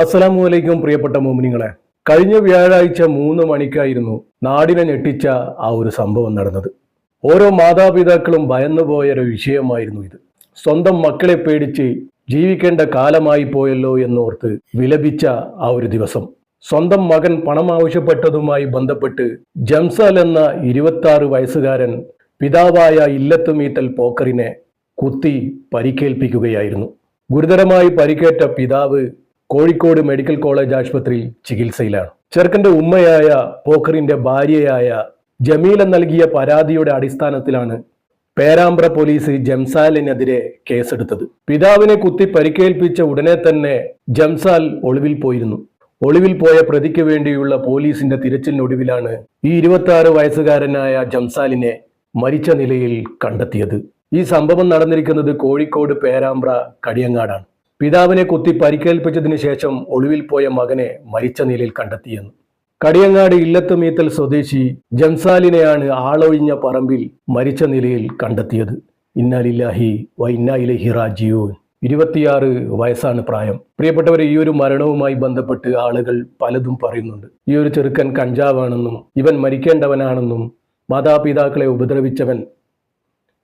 അസ്സലാമു അലൈക്കും പ്രിയപ്പെട്ട മോമിനിങ്ങളെ. കഴിഞ്ഞ വ്യാഴാഴ്ച മൂന്ന് മണിക്കായിരുന്നു നാടിനെ ഞെട്ടിച്ച ആ ഒരു സംഭവം നടന്നത്. ഓരോ മാതാപിതാക്കളും ഭയന്നുപോയ ഒരു വിഷയമായിരുന്നു ഇത്. സ്വന്തം മക്കളെ പേടിച്ച് ജീവിക്കേണ്ട കാലമായി പോയല്ലോ എന്നോർത്ത് വിലപിച്ച ആ ഒരു ദിവസം. സ്വന്തം മകൻ പണം ആവശ്യപ്പെട്ടതുമായി ബന്ധപ്പെട്ട് ജംസാൽ എന്ന ഇരുപത്തി വയസ്സുകാരൻ പിതാവായ ഇല്ലത്തുമീത്തൽ പോക്കറിനെ കുത്തി പരിക്കേൽപ്പിക്കുകയായിരുന്നു. ഗുരുതരമായി പരിക്കേറ്റ പിതാവ് കോഴിക്കോട് മെഡിക്കൽ കോളേജ് ആശുപത്രിയിൽ ചികിത്സയിലാണ്. ചെറുക്കന്റെ ഉമ്മയായ പോക്കറിന്റെ ഭാര്യയായ ജമീല നൽകിയ പരാതിയുടെ അടിസ്ഥാനത്തിലാണ് പേരാമ്പ്ര പോലീസ് ജംസാലിനെതിരെ കേസെടുത്തത്. പിതാവിനെ കുത്തി പരിക്കേൽപ്പിച്ച ഉടനെ തന്നെ ജംസാൽ ഒളിവിൽ പോയിരുന്നു. ഒളിവിൽ പോയ പ്രതിക്ക് വേണ്ടിയുള്ള പോലീസിന്റെ തിരച്ചിലിനൊടുവിലാണ് ഈ ഇരുപത്തി വയസ്സുകാരനായ ജംസാലിനെ മരിച്ച നിലയിൽ കണ്ടെത്തിയത്. ഈ സംഭവം നടന്നിരിക്കുന്നത് കോഴിക്കോട് പേരാമ്പ്ര കടിയങ്ങാടാണ്. പിതാവിനെ കുത്തി പരിക്കേൽപ്പിച്ചതിന് ശേഷം ഒളിവിൽ പോയ മകനെ മരിച്ച നിലയിൽ കണ്ടെത്തിയെന്ന്. കടിയങ്ങാട് ഇല്ലത്തുമീത്തൽ സ്വദേശി ജംസാലിനെയാണ് ആളൊഴിഞ്ഞ പറമ്പിൽ മരിച്ച നിലയിൽ കണ്ടെത്തിയത്. ഇന്നാലില്ലാഹി വ ഇന്നാ ഇലഹി റാജിയൂൻ ഇരുപത്തിയാറ് വയസ്സാണ് പ്രായം. പ്രിയപ്പെട്ടവരെ ഈ ഒരു മരണവുമായി ബന്ധപ്പെട്ട് ആളുകൾ പലതും പറയുന്നുണ്ട്. ഈ ഒരു ചെറുക്കൻ കഞ്ചാവാണെന്നും ഇവൻ മരിക്കേണ്ടവനാണെന്നും മാതാപിതാക്കളെ ഉപദ്രവിച്ചവൻ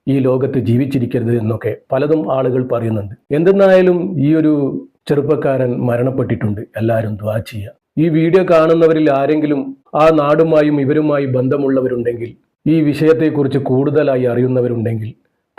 ഈ ലോകത്ത് ജീവിച്ചിരിക്കരുത് എന്നൊക്കെ പലതും ആളുകൾ പറയുന്നുണ്ട്. എന്തെന്നായാലും ഈ ഒരു ചെറുപ്പക്കാരൻ മരണപ്പെട്ടിട്ടുണ്ട്. എല്ലാവരും ദ്വാ ചെയ്യുക ഈ വീഡിയോ കാണുന്നവരിൽ ആരെങ്കിലും ആ നാടുമായും ഇവരുമായി ബന്ധമുള്ളവരുണ്ടെങ്കിൽ ഈ വിഷയത്തെക്കുറിച്ച് കൂടുതലായി അറിയുന്നവരുണ്ടെങ്കിൽ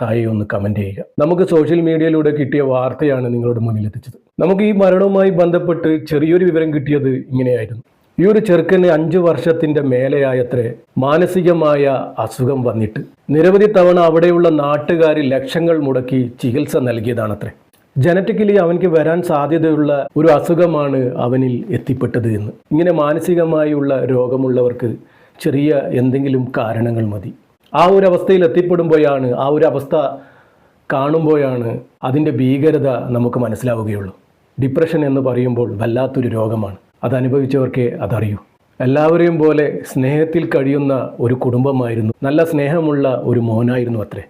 താഴെ ഒന്ന് കമന്റ് ചെയ്യുക. നമുക്ക് സോഷ്യൽ മീഡിയയിലൂടെ കിട്ടിയ വാർത്തയാണ് നിങ്ങളുടെ മുന്നിലെത്തിച്ചത്. നമുക്ക് ഈ മരണവുമായി ബന്ധപ്പെട്ട് ചെറിയൊരു വിവരം കിട്ടിയത് ഇങ്ങനെയായിരുന്നു. ഈ ഒരു ചെറുക്കന് അഞ്ച് വർഷത്തിന്റെ മേലെയായത്രേ മാനസികമായ അസുഖം വന്നിട്ട്. നിരവധി തവണ അവിടെയുള്ള നാട്ടുകാർ ലക്ഷങ്ങൾ മുടക്കി ചികിത്സ നൽകിയതാണത്രേ. ജനറ്റിക്കലി അവൻക്ക് വരാൻ സാധ്യതയുള്ള ഒരു അസുഖമാണ് അവനിൽ എത്തിപ്പെട്ടത് എന്ന്. ഇങ്ങനെ മാനസികമായുള്ള രോഗമുള്ളവർക്ക് ചെറിയ എന്തെങ്കിലും കാരണങ്ങൾ മതി. ആ ഒരു അവസ്ഥയിൽ എത്തിപ്പെടുമ്പോഴാണ് ആ ഒരു അവസ്ഥ കാണുമ്പോഴാണ് അതിന്റെ ഭീകരത നമുക്ക് മനസ്സിലാവുകയുള്ളൂ. ഡിപ്രഷൻ എന്ന് പറയുമ്പോൾ വല്ലാത്തൊരു രോഗമാണ്. അത് അനുഭവിച്ചവർക്കേ അതറിയൂ. എല്ലാവരെയും പോലെ സ്നേഹത്തിൽ കഴിയുന്ന ഒരു കുടുംബമായിരുന്നു. നല്ല സ്നേഹമുള്ള ഒരു മോനായിരുന്നു അത്രേ.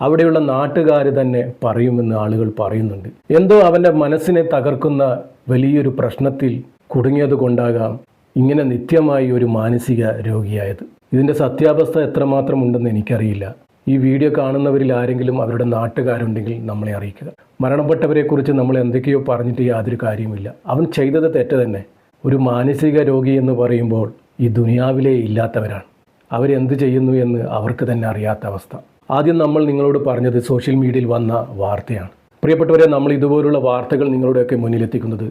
അവിടെയുള്ള നാട്ടുകാർ തന്നെ പറയുമെന്ന് ആളുകൾ പറയുന്നുണ്ട്. എന്തോ അവന്റെ മനസ്സിനെ തകർക്കുന്ന വലിയൊരു പ്രശ്നത്തിൽ കുടുങ്ങിയത് കൊണ്ടാകാം ഇങ്ങനെ നിത്യമായി ഒരു മാനസിക രോഗിയായത്. ഇതിന്റെ സത്യാവസ്ഥ എത്രമാത്രം ഉണ്ടെന്ന് എനിക്കറിയില്ല. ഈ വീഡിയോ കാണുന്നവരിൽ ആരെങ്കിലും അവരുടെ നാട്ടുകാരുണ്ടെങ്കിൽ നമ്മളെ അറിയിക്കുക. മരണപ്പെട്ടവരെക്കുറിച്ച് നമ്മൾ എന്തൊക്കെയോ പറഞ്ഞിട്ട് യാതൊരു കാര്യമില്ല അവൻ ചെയ്തത് തെറ്റ് തന്നെ. ഒരു മാനസിക രോഗി എന്ന് പറയുമ്പോൾ ഈ ദുനിയാവിലേ ഇല്ലാത്തവരാണ്. അവരെന്ത് ചെയ്യുന്നു എന്ന് അവർക്ക് തന്നെ അറിയാത്ത അവസ്ഥ. ആദ്യം നമ്മൾ നിങ്ങളോട് പറഞ്ഞത് സോഷ്യൽ മീഡിയയിൽ വന്ന വാർത്തയാണ്. പ്രിയപ്പെട്ടവരെ നമ്മൾ ഇതുപോലുള്ള വാർത്തകൾ നിങ്ങളുടെയൊക്കെ മുന്നിലെത്തിക്കുന്നത്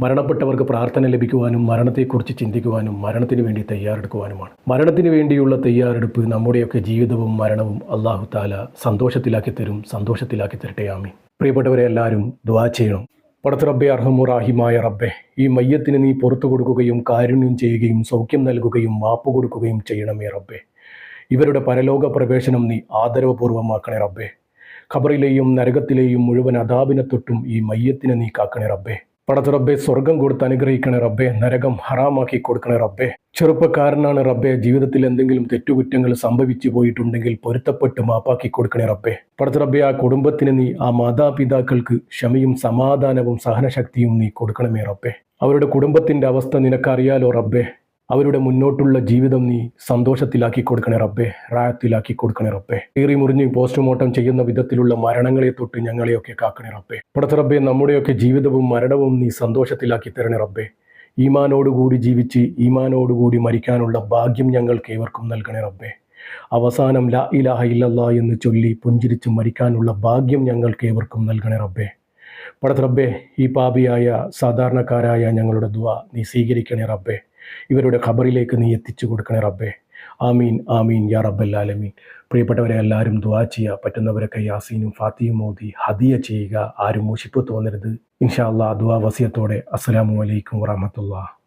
മരണപ്പെട്ടവർക്ക് പ്രാർത്ഥന ലഭിക്കുവാനും മരണത്തെക്കുറിച്ച് ചിന്തിക്കുവാനും മരണത്തിന് വേണ്ടി തയ്യാറെടുക്കുവാനുമാണ്. മരണത്തിന് വേണ്ടിയുള്ള തയ്യാറെടുപ്പ് നമ്മുടെയൊക്കെ ജീവിതവും മരണവും അള്ളാഹു താല സന്തോഷത്തിലാക്കി തരും സന്തോഷത്തിലാക്കി തരട്ടെ. ആമി പ്രിയപ്പെട്ടവരെ എല്ലാവരും ദ്വാ ചെയ്യണം. പടത്ത് റബ്ബെ അർഹമുറാഹിമായ റബ്ബെ ഈ മയ്യത്തിന് നീ പുറത്തു കൊടുക്കുകയും കാരുണ്യം ചെയ്യുകയും സൗഖ്യം നൽകുകയും മാപ്പ് കൊടുക്കുകയും ചെയ്യണമേ റബ്ബെ. ഇവരുടെ പരലോക പ്രവേശനം നീ ആദരവപൂർവമാക്കണേ റബ്ബെ. ഖബറിലെയും നരകത്തിലെയും മുഴുവൻ അതാപിനെ തൊട്ടും ഈ മയ്യത്തിനെ നീ കാക്കണേ റബ്ബെ. പടത്ത് റബ്ബെ സ്വർഗം കൊടുത്ത് അനുഗ്രഹിക്കണേ റബ്ബെ നരകം ഹറാമാക്കി കൊടുക്കണേ റബ്ബെ. ചെറുപ്പക്കാരനാണ് റബ്ബെ ജീവിതത്തിൽ എന്തെങ്കിലും തെറ്റുകുറ്റങ്ങൾ സംഭവിച്ചു പോയിട്ടുണ്ടെങ്കിൽ പൊരുത്തപ്പെട്ട് മാപ്പാക്കി കൊടുക്കണേ റബ്ബെ. പടത്ത് റബ്ബെ ആ കുടുംബത്തിന് നീ ആ മാതാപിതാക്കൾക്ക് ക്ഷമയും സമാധാനവും സഹനശക്തിയും നീ കൊടുക്കണമേ റബ്ബെ. അവരുടെ കുടുംബത്തിന്റെ അവസ്ഥ നിനക്കറിയാലോ റബ്ബെ? അവരുടെ മുന്നോട്ടുള്ള ജീവിതം നീ സന്തോഷത്തിലാക്കി കൊടുക്കണേ റബ്ബെ റായത്തിലാക്കി കൊടുക്കണേ റബ്ബേ. കീറി മുറിഞ്ഞ് പോസ്റ്റ്മോർട്ടം ചെയ്യുന്ന വിധത്തിലുള്ള മരണങ്ങളെ തൊട്ട് ഞങ്ങളെയൊക്കെ കാക്കണേ റബ്ബേ. പടത്ത റബ്ബേ നമ്മുടെയൊക്കെ ജീവിതവും മരണവും നീ സന്തോഷത്തിലാക്കി തരണേ റബ്ബെ. ഈമാനോടുകൂടി ജീവിച്ച് ഈമാനോടുകൂടി മരിക്കാനുള്ള ഭാഗ്യം ഞങ്ങൾക്ക് ഏവർക്കും നൽകണേ റബ്ബേ. അവസാനം ലാ ഇലാഹ ഇല്ലല്ലാ എന്ന് ചൊല്ലി പുഞ്ചിരിച്ച് മരിക്കാനുള്ള ഭാഗ്യം ഞങ്ങൾക്ക് ഏവർക്കും നൽകണേ റബ്ബേ. പടത്ത് റബ്ബേ ഈ പാപിയായ സാധാരണക്കാരായ ഞങ്ങളുടെ ദുവ നീ സ്വീകരിക്കണേ റബ്ബെ. ഇവരുടെ ഖബറിലേക്ക് നീ എത്തിച്ചു കൊടുക്കണേ റബ്ബേ. ആമീൻ ആമീൻ യാ റബ്ബല്ലാലമീൻ പ്രിയപ്പെട്ടവരെ എല്ലാവരും ദുവാ ചെയ്യുക പറ്റുന്നവരൊക്കെ യാസീനും ഫാത്തിയും മോദി ഹദിയ ചെയ്യുക. ആരും മുഷിപ്പ് തോന്നരുത്. ഇൻഷാ അള്ളാഹ് ദുവാ വസിയത്തോടെ. അസ്സലാമു അലൈക്കും വറഹമത്തുള്ള